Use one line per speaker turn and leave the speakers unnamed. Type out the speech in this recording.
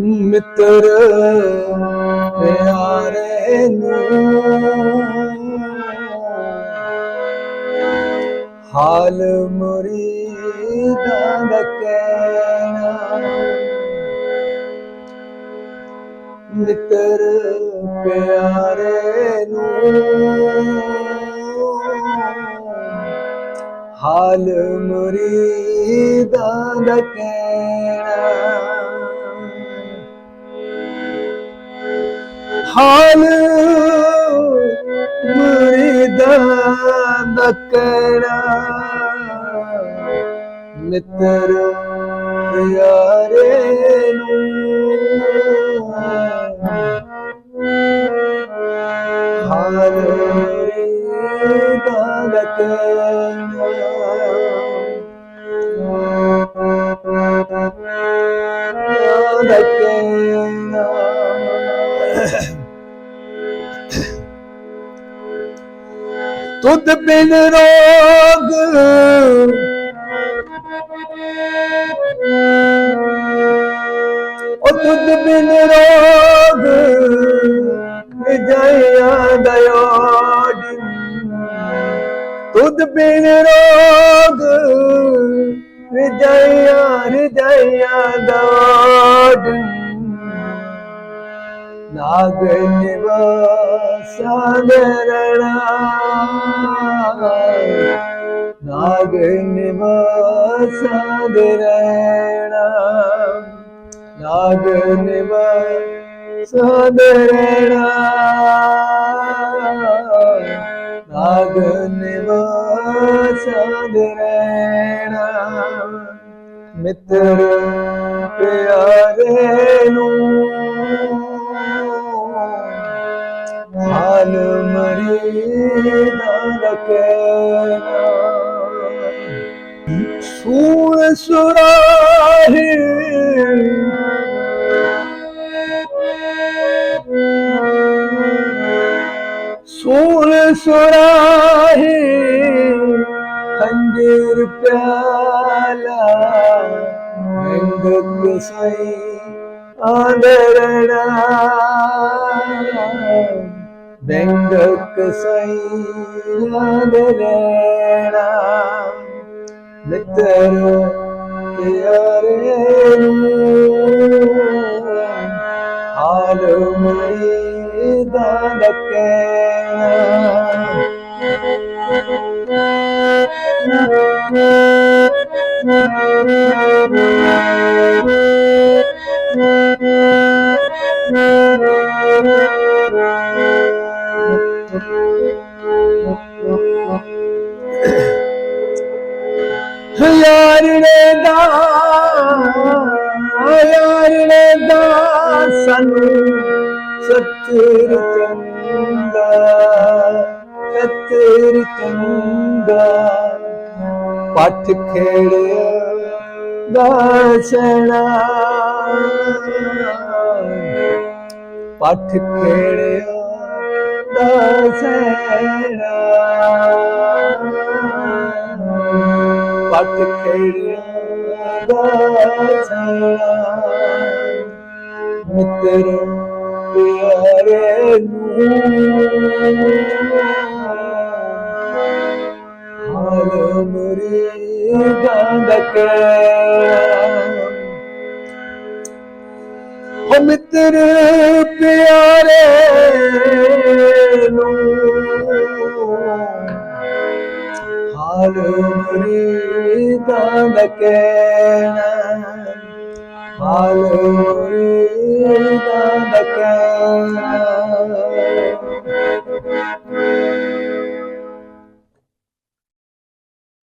ਮਿੱਤਰ ਪਿਆਰੇ ਨੂੰ। ਹਾਲ ਮੁਰੀਦਾਂ ਦਾ ਕਹਿਣਾ। ਮਿੱਤਰ ਪਿਆਰੇ ਨੂੰ। ਹਾਲ ਮੁਰੀਦਾਂ ਦਾ ਕਹਿਣਾ। ਹਾਲ ਮੁਰੀਦਾਂ ਦਾ ਮਿੱਤਰ ਪਿਆਰੇ ਨੂੰ ਹਾਲ ਮੁਰੀਦਾਂ ਦਾ ਕਹਿਣਾ ਤੁਧ ਬਿਨ ਰੋਗ। ਉਹ ਤੁਧ ਬਿਨ ਰੋਗ। ਵਿਜਇਆ ਦਇਓਡ ਤੁਧ ਬਿਨ ਰੋਗ। ਵਿਜਇਆ ਹ੍ਰਿਦਇਆ ਦਇਓਡ ਨਾਗ ਨਿਵਾਸਾ ਦਰਣਾ ਨਾਗ ਨਿਵਾਸਾ ਦਰਣਾ ਨਾਗ ਨਿਵਾਸਾ ਦਰਣਾ ਨਾਗ ਨਿਵਾਸਾ ਦਰਣਾ ਮਿੱਤਰ ਪਿਆਰੇ ਨੂੰ ਹਾਲ ਮਰੀਦਾ ਦਾ ਕਹਿਣਾ ਸੂਰ ਸੁਰਾਹੀ ਸੂਰ ਸੁਰਾਹੀ ਖੰਜਰ ਪਿਆਲਾ ਰੰਗ ਕਸਈ ਆਦਰਣਾ ਮਿੱਤਰ ਪਿਆਰੇ ਨੂੰ ਹਾਲ ਮਰੀਦਾ ਦਾ ਕਹਿਣਾ ਯਾਰ ਦਾ ਯਾਰ ਨੇ ਦਾ ਸਾਨੂੰ ਸੱਚਰ ਚੰਗਾ ਸੱਚਰ ਚੰਗਾ ਪੱਠ ਖੇੜਿਆ ਦਾਸਣਾ ਪੱਠ ਖੇੜਿਆ ਦਾਸਣਾ ਪੱਟ ਖੇੜਿਆ ਦਾਸਣਾ ਮਿੱਤਰ ਪਿਆਰੇ ਨੂੰ ਹਾਲ ਮੁਰੀਦਾਂ ਦਾ ਹੋ ਮਿੱਤਰ ਪਿਆਰੇ ਨੂੰ। ਹਾਲ ਮੁਰੀਦਾਂ ਦਾ ਕਹਿਣਾ